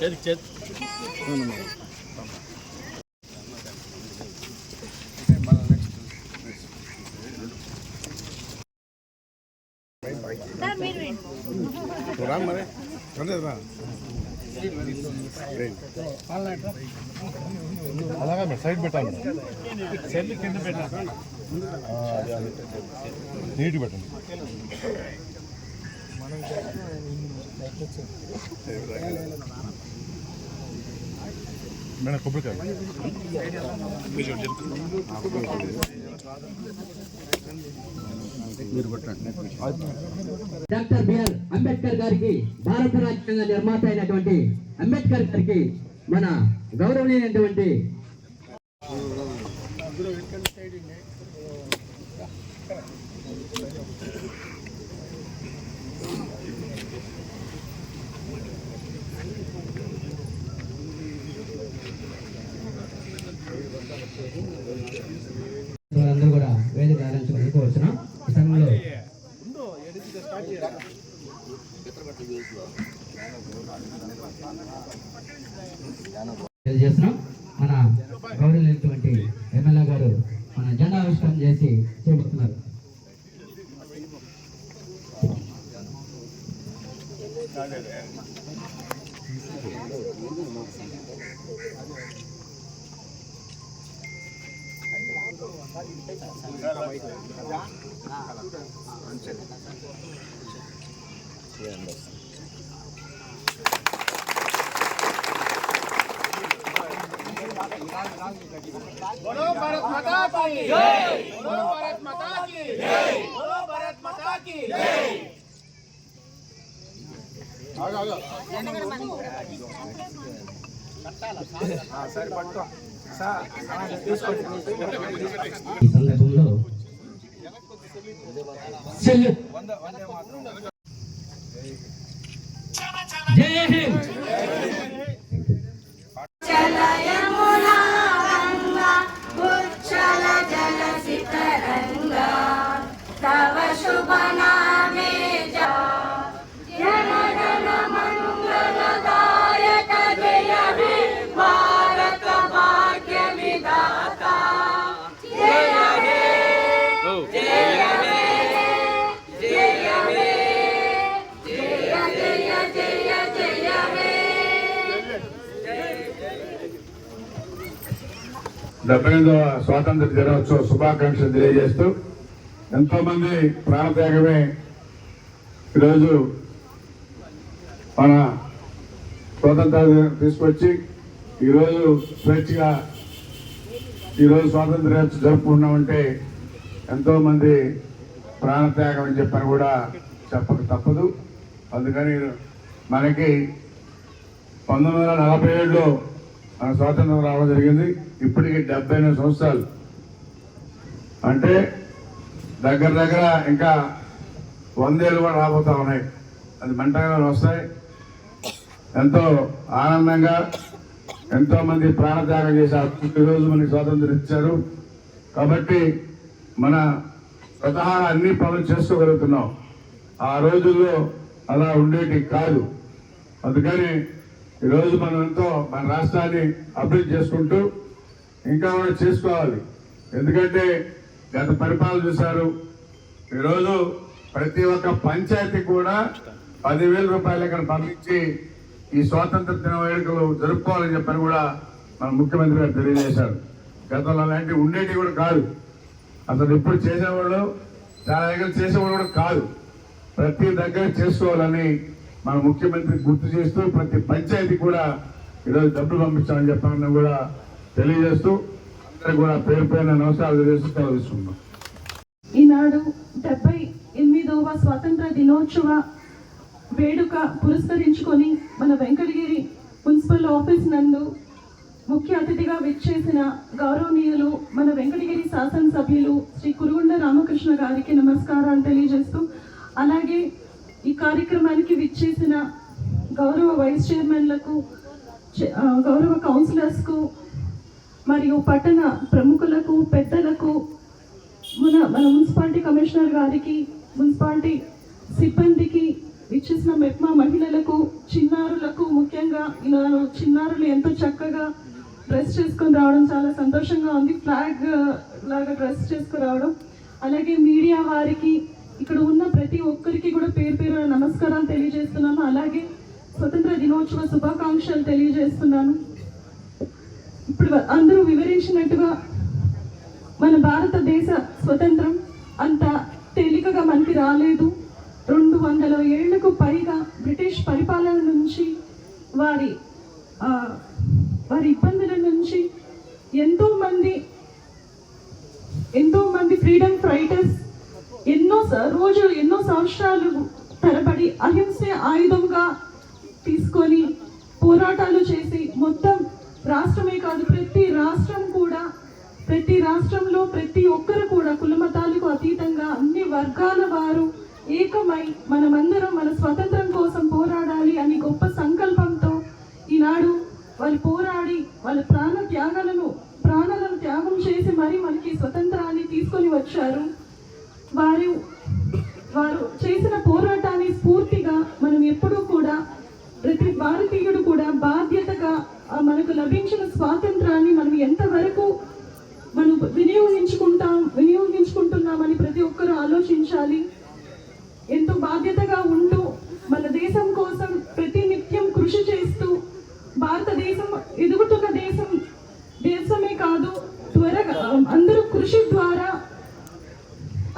చేతికి చేతి రా మరి అదే రా అలాగే మరి సైడ్ పెట్టాలి సెల్ కింద పెట్టాలి. నీట్ పెట్టండి. మేడం కొబ్బరికాయ డాక్టర్ బిఆర్ అంబేద్కర్ గారికి భారత రాజ్యాంగ నిర్మాత అయినటువంటి అంబేద్కర్ గారికి మన గౌరవనీయమైనటువంటి అందరూ కూడా వేదిక ఆరంభించుకొని కోరుచున్నాం ఈ సమయంలో తెలియజేస్తున్నాం. మన గౌరవమైనటువంటి ఎమ్మెల్యే గారు మన జెండా ఆవిష్కరణ చేసి చేపడుతున్నారు. बोलो भारत माता की जय बोलो भारत माता की जय बोलो भारत माता की जय ఈ సందర్భంలో సెల్లు. జై హింద్ तव शुभ नामे जा जन गण मङ्गलदायक जय हे भारत भाग्य विधाता जय हे जय हे जय हे जय जय जय जय हे డెబ్బై ఎనిమిదవ స్వాతంత్ర దినోత్సవ శుభాకాంక్షలు తెలియజేస్తూ ఎంతోమంది ప్రాణత్యాగమే ఈరోజు మన స్వాతంత్ర తీసుకొచ్చి ఈరోజు స్వేచ్ఛగా ఈరోజు స్వాతంత్ర దినోత్సవం జరుపుకున్నామంటే ఎంతోమంది ప్రాణత్యాగం అని చెప్పని కూడా చెప్పక తప్పదు. అందుకని మనకి పంతొమ్మిది వందల నలభై ఏడులో మన స్వాతంత్రం రావడం జరిగింది. ఇప్పటికి డెబ్బై సంవత్సరాలు. అంటే దగ్గర దగ్గర ఇంకా వందేళ్ళు కూడా రాబోతూ ఉన్నాయి. అది మంటగా వస్తాయి. ఎంతో ఆనందంగా ఎంతోమంది ప్రాణత్యాగం చేశారు ఈరోజు మనకి స్వాతంత్రం ఇచ్చారు. కాబట్టి మన స్వతహా అన్ని పనులు చేసుకోగలుగుతున్నాం. ఆ రోజుల్లో అలా ఉండేటి కాదు. అందుకని ఈరోజు మనం ఎంతో మన రాష్ట్రాన్ని అభివృద్ధి చేసుకుంటూ ఇంకా మనం చేసుకోవాలి. ఎందుకంటే గత పరిపాలన చూశారు. ఈరోజు ప్రతి ఒక్క పంచాయతీ కూడా పదివేల రూపాయలు ఇక్కడ పంపించి ఈ స్వాతంత్ర దిన వేడుకలు జరుపుకోవాలని చెప్పని కూడా మన ముఖ్యమంత్రి గారు తెలియజేశారు. గతంలో అలాంటివి ఉండేటివి కూడా కాదు. అసలు ఎప్పుడు చేసేవాళ్ళు చాలా దగ్గర చేసేవాళ్ళు కూడా కాదు. ప్రతి దగ్గర చేసుకోవాలని మన ముఖ్యమంత్రి గుర్తు చేస్తూ ప్రతి పంచాయతీ కూడా ఈరోజు డబ్బులు పంపించాలని చెప్పాలని కూడా తెలియజేస్తూ కూడా పేరు పైన నమస్కారాలు తెలియజేస్తూ తీసుకుందాం ఈనాడు డెబ్బై ఎనిమిదవ స్వాతంత్ర దినోత్సవ వేడుక పురస్కరించుకొని మన వెంకటగిరి మున్సిపల్ ఆఫీస్ నందు ముఖ్య అతిథిగా విచ్చేసిన గౌరవనీయులు మన వెంకటగిరి శాసనసభ్యులు శ్రీ కురుగుండ రామకృష్ణ గారికి నమస్కారాలు తెలియజేస్తూ అలాగే ఈ కార్యక్రమానికి విచ్చేసిన గౌరవ వైస్ చైర్మన్లకు గౌరవ కౌన్సిలర్స్కు మరియు పట్టణ ప్రముఖులకు పెద్దలకు మన మన మున్సిపాలిటీ కమిషనర్ గారికి మున్సిపాలిటీ సిబ్బందికి ఇచ్చేసిన మెప్మా మహిళలకు చిన్నారులకు ముఖ్యంగా ఇలా చిన్నారులు ఎంతో చక్కగా డ్రెస్ చేసుకొని రావడం చాలా సంతోషంగా ఉంది. ఫ్లాగ్ లాగా డ్రెస్ చేసుకుని రావడం. అలాగే మీడియా వారికి ఇక్కడ ఉన్న ప్రతి ఒక్కరికి కూడా పేరు పేరు నమస్కారాలు తెలియజేస్తున్నాను. అలాగే స్వతంత్ర దినోత్సవ శుభాకాంక్షలు తెలియజేస్తున్నాను. ఇప్పుడు అందరూ వివరించినట్టుగా మన భారతదేశ స్వతంత్రం అంత తేలికగా మనకి రాలేదు. రెండు వందల ఏళ్ళకు పైగా బ్రిటిష్ పరిపాలన నుంచి వారి వారి ఇబ్బందుల నుంచి ఎంతో మంది ఎంతో మంది ఫ్రీడమ్ ఫైటర్స్ ఎన్నో రోజు ఎన్నో సంవత్సరాలు తరబడి అహింసే ఆయుధంగా తీసుకొని పోరాటాలు చేసి మొత్తం రాష్ట్రమే కాదు ప్రతి రాష్ట్రం కూడా ప్రతి రాష్ట్రంలో ప్రతి ఒక్కరు కూడా కులమతాలకు అతీతంగా అన్ని వర్గాల వారు ఏకమై మనమందరం మన స్వతంత్రం భారతీయుడు కూడా బాధ్యతగా మనకు లభించిన స్వాతంత్రాన్ని మనం ఎంతవరకు మనం వినియోగించుకుంటాం వినియోగించుకుంటున్నామని ప్రతి ఒక్కరూ ఆలోచించాలి. ఎంతో బాధ్యతగా ఉంటూ మన దేశం కోసం ప్రతి నిత్యం కృషి చేస్తూ భారతదేశం ఎదుగుతున్న దేశం దేశమే కాదు త్వరగా అందరూ కృషి ద్వారా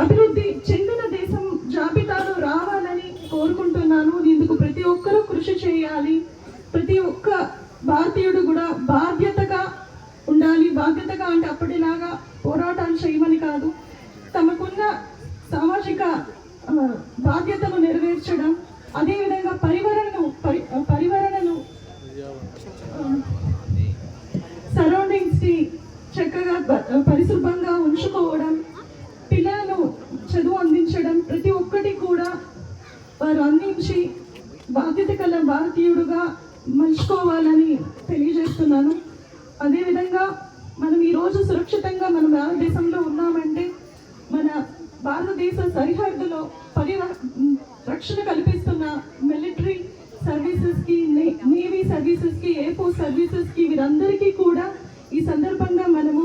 అభివృద్ధి చెందిన దేశం జాబితాలో రావాలని కోరుకుంటున్నాను. ఇందుకు ప్రతి ఒక్కరూ కృషి చేయాలి. ప్రతి ఒక్క భారతీయుడు కూడా బాధ్యతగా ఉండాలి. బాధ్యతగా అంటే అప్పటిలాగా పోరాటాలు చేయమని కాదు. తమకున్న సామాజిక బాధ్యతను నెరవేర్చడం అదేవిధంగా పరివరణను పరి పరివరణను సరౌండింగ్స్ని చక్కగా ప- పరిశుభ్రంగా ఉంచుకోవడం పిల్లలను చదువు అందించడం ప్రతి ఒక్కటి కూడా వారు అందించి ఆత్మీయుడుగా మలుచుకోవాలని తెలియజేస్తున్నాను. అదేవిధంగా మనం ఈరోజు సురక్షితంగా మన భారతదేశంలో ఉన్నామంటే మన భారతదేశ సరిహద్దులో పరి రక్షణ కల్పిస్తున్న మిలిటరీ సర్వీసెస్కి నేవీ సర్వీసెస్కి ఎయిర్ ఫోర్స్ సర్వీసెస్కి వీరందరికీ కూడా ఈ సందర్భంగా మనము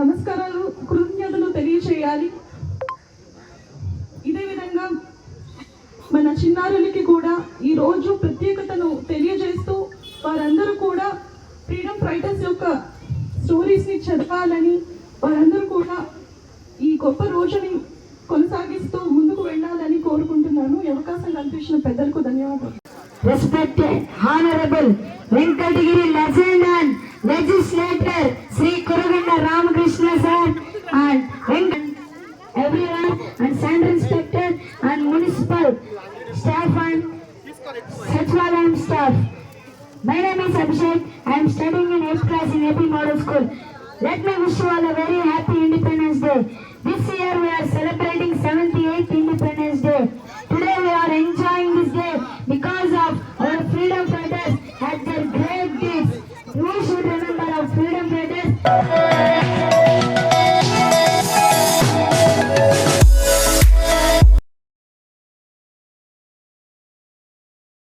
నమస్కారాలు కృతజ్ఞతలు తెలియచేయాలి ఇదే విధంగా మన చిన్నారులకి కూడా ఈ రోజు ప్రత్యేకతను తెలియజేస్తూ వారందరూ కూడా ఫ్రీడమ్ ఫైటర్స్ యొక్క స్టోరీస్ని చదవాలని వారందరూ కూడా ఈ గొప్ప రోజుని కొనసాగిస్తూ ముందుకు వెళ్ళాలని కోరుకుంటున్నాను. ఈ అవకాశం కల్పించిన పెద్దలకు ధన్యవాదం Ramakrishna sir and everyone and central and My name is Abhishek. I am studying in 8th class in AP Model School. Let me wish you all a very happy Independence Day. This year we are celebrating 78th